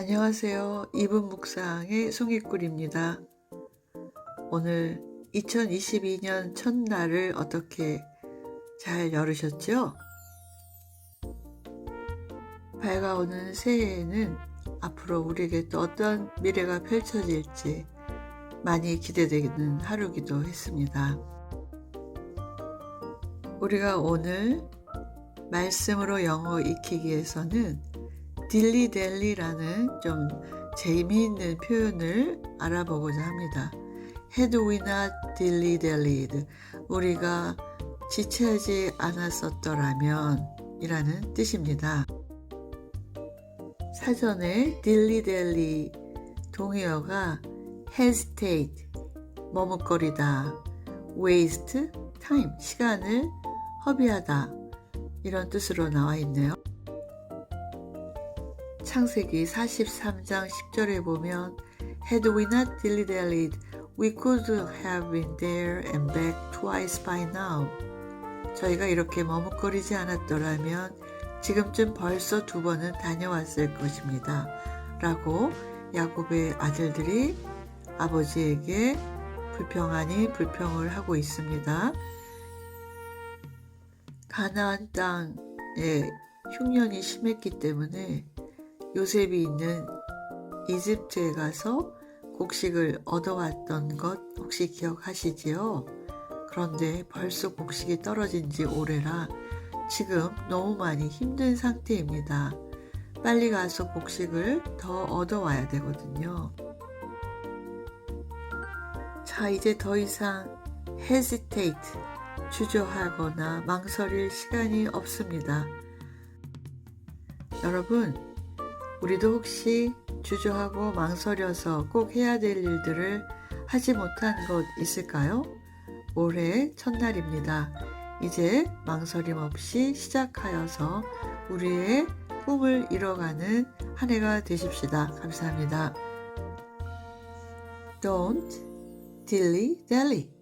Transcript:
안녕하세요. 이분 묵상의 송이꿀입니다. 오늘 2022년 첫날을 어떻게 잘 열으셨죠? 밝아오는 새해에는 앞으로 우리에게 또 어떤 미래가 펼쳐질지 많이 기대되는 하루기도 했습니다. 우리가 오늘 말씀으로 영어 익히기 위해서는 딜리델리라는 좀 재미있는 표현을 알아보고자 합니다. Not dilly-dallied, 우리가 지체하지 않았었더라면 이라는 뜻입니다. 사전에 dilly-dally 동의어가 hesitate, 머뭇거리다, waste, time, 시간을 허비하다 이런 뜻으로 나와 있네요. 창세기 43장 10절에 보면 Had we not dilly-dallied, we could have been there and back twice by now. 저희가 이렇게 머뭇거리지 않았더라면 지금쯤 벌써 두 번은 다녀왔을 것입니다. 라고 야곱의 아들들이 아버지에게 불평 아닌 불평을 하고 있습니다. 가나안 땅에 흉년이 심했기 때문에 요셉이 있는 이집트에 가서 곡식을 얻어왔던 것 혹시 기억하시지요? 그런데 벌써 곡식이 떨어진 지 오래라 지금 너무 많이 힘든 상태입니다. 빨리 가서 곡식을 더 얻어와야 되거든요. 자, 이제 더 이상 hesitate, 주저하거나 망설일 시간이 없습니다. 여러분, 우리도 혹시 주저하고 망설여서 꼭 해야 될 일들을 하지 못한 것 있을까요? 올해 첫날입니다. 이제 망설임 없이 시작하여서 우리의 꿈을 이뤄가는 한 해가 되십시다. 감사합니다. Don't dilly dally.